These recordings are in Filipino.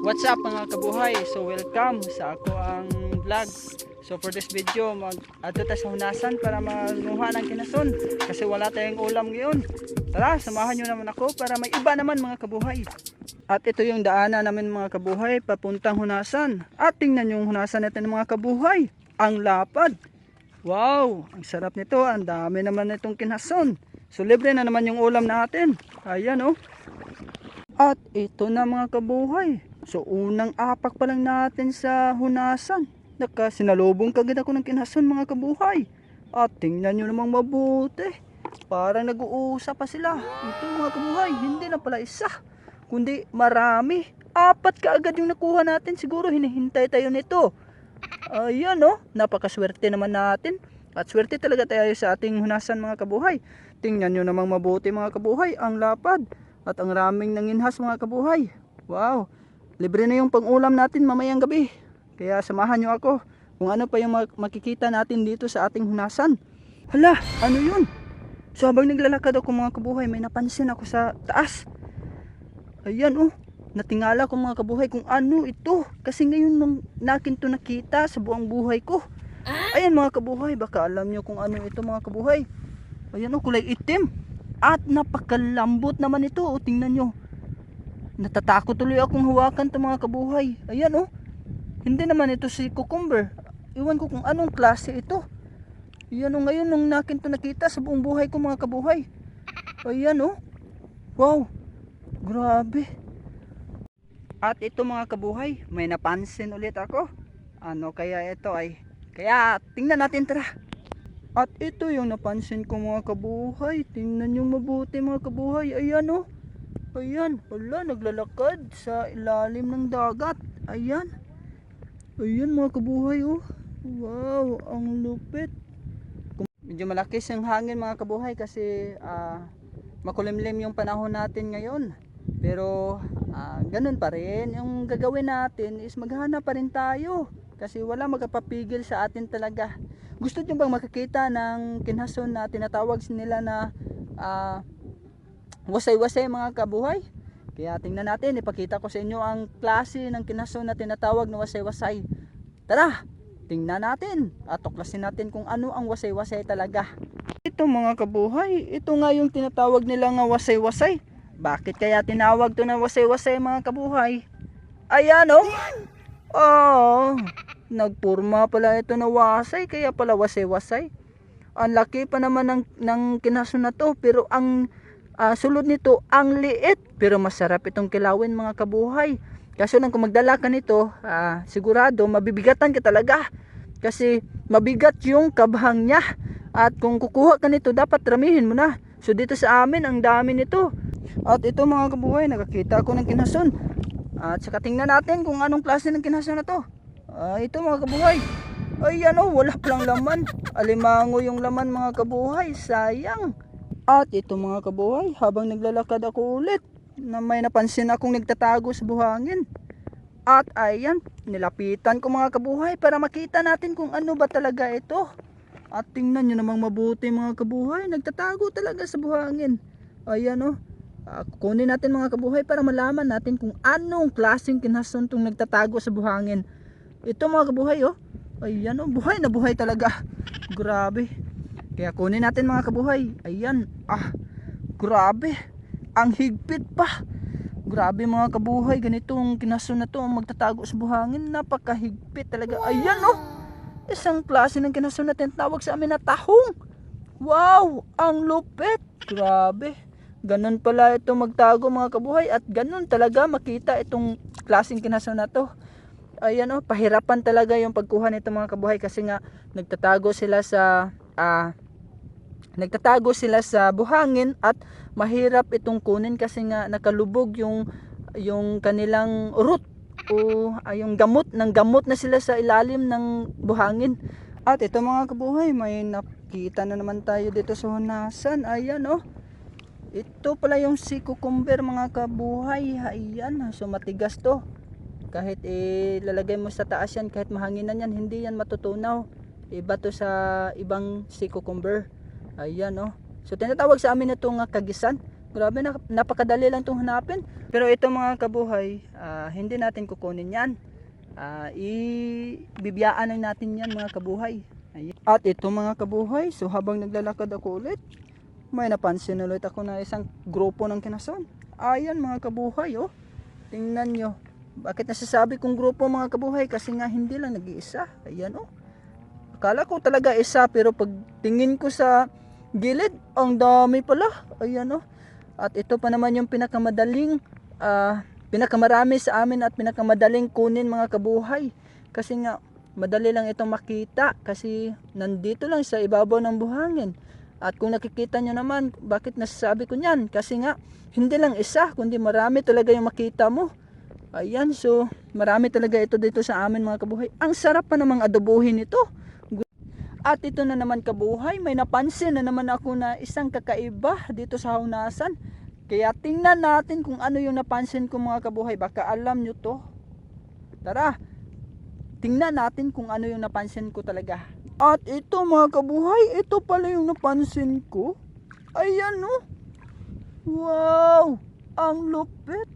What's up mga kabuhay? So welcome sa ako ang vlog. So for this video, mag adto ta sa hunasan para manguha ng kinason kasi wala tayong ulam ngayon. Tara, samahan nyo naman ako para may iba naman mga kabuhay. At ito yung daanan namin mga kabuhay papuntang hunasan. At tingnan yung hunasan natin mga kabuhay. Ang lapad. Wow, ang sarap nito. Ang dami naman itong kinason. So libre na naman yung ulam natin. Ayan oh. At ito na mga kabuhay. So unang apak pa lang natin sa hunasan. Naka sinalubong kagad ako ng kinason mga kabuhay. At tingnan nyo namang mabuti. Parang nag-uusap pa sila. Ito mga kabuhay, hindi na pala isa. Kundi marami. Apat kaagad yung nakuha natin. Siguro hinihintay tayo nito. Ayan no, napakaswerte naman natin. At swerte talaga tayo sa ating hunasan mga kabuhay. Tingnan nyo namang mabuti mga kabuhay, ang lapad. At ang raming nanginhas mga kabuhay. Wow, libre na yung pang-ulam natin mamayang gabi. Kaya samahan nyo ako kung ano pa yung mak- makikita natin dito sa ating hunasan. Hala, ano yun? So habang naglalakad ako mga kabuhay, may napansin ako sa taas. Ayan oh, natingala ko mga kabuhay kung ano ito. Kasi ngayon nung nakin to nakita sa buong buhay ko. Ayan mga kabuhay, baka alam nyo kung ano ito mga kabuhay. Ayan oh, kulay itim. At napakalambot naman ito. O, tingnan nyo. Natatakot tuloy akong hawakan to mga kabuhay. Ayan oh. Hindi naman ito si cucumber. Iwan ko kung anong klase ito. Ayan oh, ngayon nung nakin to nakita sa buong buhay ko mga kabuhay. Ayan oh. Wow. Grabe. At ito mga kabuhay, may napansin ulit ako. Ano kaya ito ay? Kaya tingnan natin tara. At ito yung napansin ko mga kabuhay. Tingnan yung mabuti mga kabuhay. Ayan oh. Ayan. Wala, naglalakad sa ilalim ng dagat. Ayan. Ayan mga kabuhay oh. Wow, ang lupit. Medyo malaki ang hangin mga kabuhay kasi ah, makulimlim yung panahon natin ngayon. Pero ah, ganun pa rin. Yung gagawin natin is maghanap pa rin tayo. Kasi wala magpapigil sa atin talaga. Gusto nyo bang makakita ng kinhason na tinatawag nila na ah, wasay-wasay mga kabuhay? Kaya tingnan natin, ipakita ko sa inyo ang klase ng kinhason na tinatawag na wasay-wasay. Tara, tingnan natin at tuklasin natin kung ano ang wasay-wasay talaga. Ito mga kabuhay, ito nga yung tinatawag nila nga wasay-wasay. Bakit kaya tinawag to na wasay-wasay mga kabuhay? Ayan oh. Oh, nagpurma pala ito na wasay kaya pala wasay-wasay. Ang laki pa naman ng, ng kinaso na to pero ang ah, sulod nito ang liit pero masarap itong kilawin mga kabuhay. Kaso nang kung magdala ka nito, ah, sigurado mabibigatan ka talaga. Kasi mabigat yung kabhang niya. At kung kukuha ka nito, dapat ramihin mo na. So dito sa amin, ang dami nito. At ito mga kabuhay, nakakita ako ng kinason. At saka tingnan natin kung anong klase ng kinason na to. Ah, ito mga kabuhay. Ay ano, wala palang laman. Alimango yung laman mga kabuhay, sayang. At ito mga kabuhay, habang naglalakad ako ulit, na may napansin akong nagtatago sa buhangin. At ayan, nilapitan ko mga kabuhay para makita natin kung ano ba talaga ito. At tingnan nyo namang mabuti mga kabuhay, nagtatago talaga sa buhangin. Ayan oh. Ah, kunin natin mga kabuhay para malaman natin kung anong klaseng kinason tong nagtatago sa buhangin. Ito mga kabuhay oh. Ayan oh, buhay na buhay talaga. Grabe. Kaya kunin natin mga kabuhay. Ayan. Ah, grabe. Ang higpit pa. Grabe mga kabuhay, ganitong kinaso na to magtatago sa buhangin. Napakahigpit talaga. Ayan oh. Isang klase ng kinaso na tinatawag sa amin na tahong. Wow, ang lupit. Grabe. Ganun pala ito magtago mga kabuhay at ganun talaga makita itong klaseng kinaso na to. Ayan oh, pahirapan talaga yung pagkuha nito mga kabuhay kasi nga nagtatago sila sa ah nagtatago sila sa buhangin at mahirap itong kunin kasi nga nakalubog yung yung kanilang root o ay, yung gamot ng gamot na sila sa ilalim ng buhangin. At ito mga kabuhay may nakita na naman tayo dito sa hunasan. Ayan oh. Ito pala yung si cucumber mga kabuhay. Ayan so matigas to. Kahit ilalagay mo sa taas yan kahit mahanginan yan hindi yan matutunaw. Iba to sa ibang si cucumber Ayan oh. So tinatawag sa amin itong uh, kagisan. Grabe na, napakadali lang itong hanapin. Pero ito mga kabuhay, ah, hindi natin kukunin yan. Ah, ibibiyaan lang natin yan mga kabuhay. Ayan. At ito mga kabuhay, so habang naglalakad ako ulit, may napansin ulit ako na isang grupo ng kinason. Ayan mga kabuhay, oh. Tingnan nyo. Bakit nasasabi kong grupo mga kabuhay? Kasi nga hindi lang nag-iisa. Ayan, oh. Akala ko talaga isa, pero pag tingin ko sa gilid, ang dami pala. Ayan, oh. At ito pa naman yung pinakamadaling, ah, pinakamarami sa amin at pinakamadaling kunin mga kabuhay. Kasi nga, madali lang itong makita kasi nandito lang sa ibabaw ng buhangin. At kung nakikita nyo naman, bakit nasasabi ko niyan? Kasi nga, hindi lang isa, kundi marami talaga yung makita mo. Ayan, so marami talaga ito dito sa amin mga kabuhay. Ang sarap pa namang adobohin ito. At ito na naman kabuhay, may napansin na naman ako na isang kakaiba dito sa Haunasan. Kaya tingnan natin kung ano yung napansin ko mga kabuhay. Baka alam nyo to. Tara, tingnan natin kung ano yung napansin ko talaga. At ito mga kabuhay, ito pala yung napansin ko. Ayan oh. Wow! Ang lupit.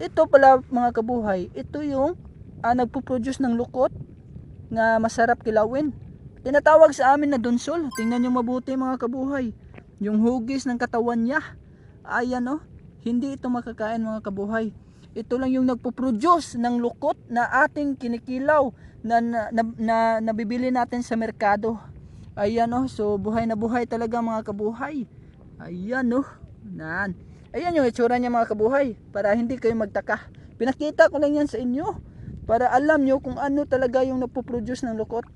Ito pala mga kabuhay, ito yung ah, nagpo-produce ng lukot na masarap kilawin. Tinatawag sa amin na dunsol. Tingnan nyo mabuti mga kabuhay. Yung hugis ng katawan niya. Ayan oh. Hindi ito makakain mga kabuhay. Ito lang yung nagpo-produce ng lukot na ating kinikilaw na, na, na, na nabibili natin sa merkado. Ayan oh. So buhay na buhay talaga mga kabuhay. Ayan oh. Nan. Ayan yung itsura niya mga kabuhay. Para hindi kayo magtaka. Pinakita ko lang yan sa inyo. Para alam nyo kung ano talaga yung nagpo-produce ng lukot.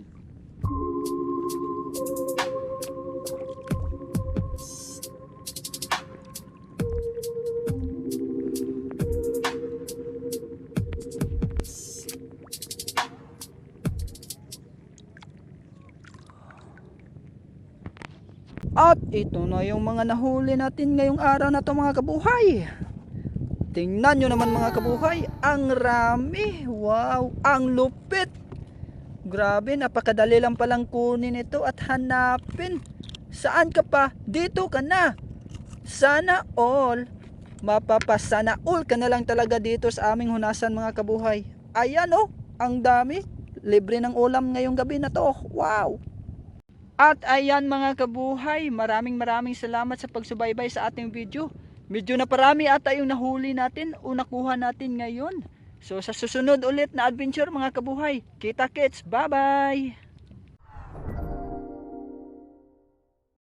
Ito na yung mga nahuli natin ngayong araw na to mga kabuhay. Tingnan nyo naman mga kabuhay, ang rami. Wow, ang lupit. Grabe, napakadali lang palang kunin ito at hanapin. Saan ka pa? Dito ka na. Sana all. Mapapasana all ka na lang talaga dito sa aming hunasan mga kabuhay. Ayan oh, ang dami. Libre ng ulam ngayong gabi na to. Wow. At ayan mga kabuhay, maraming maraming salamat sa pagsubaybay sa ating video. Medyo na parami ata yung nahuli natin o nakuha natin ngayon. So sa susunod ulit na adventure mga kabuhay, kita kits, bye bye!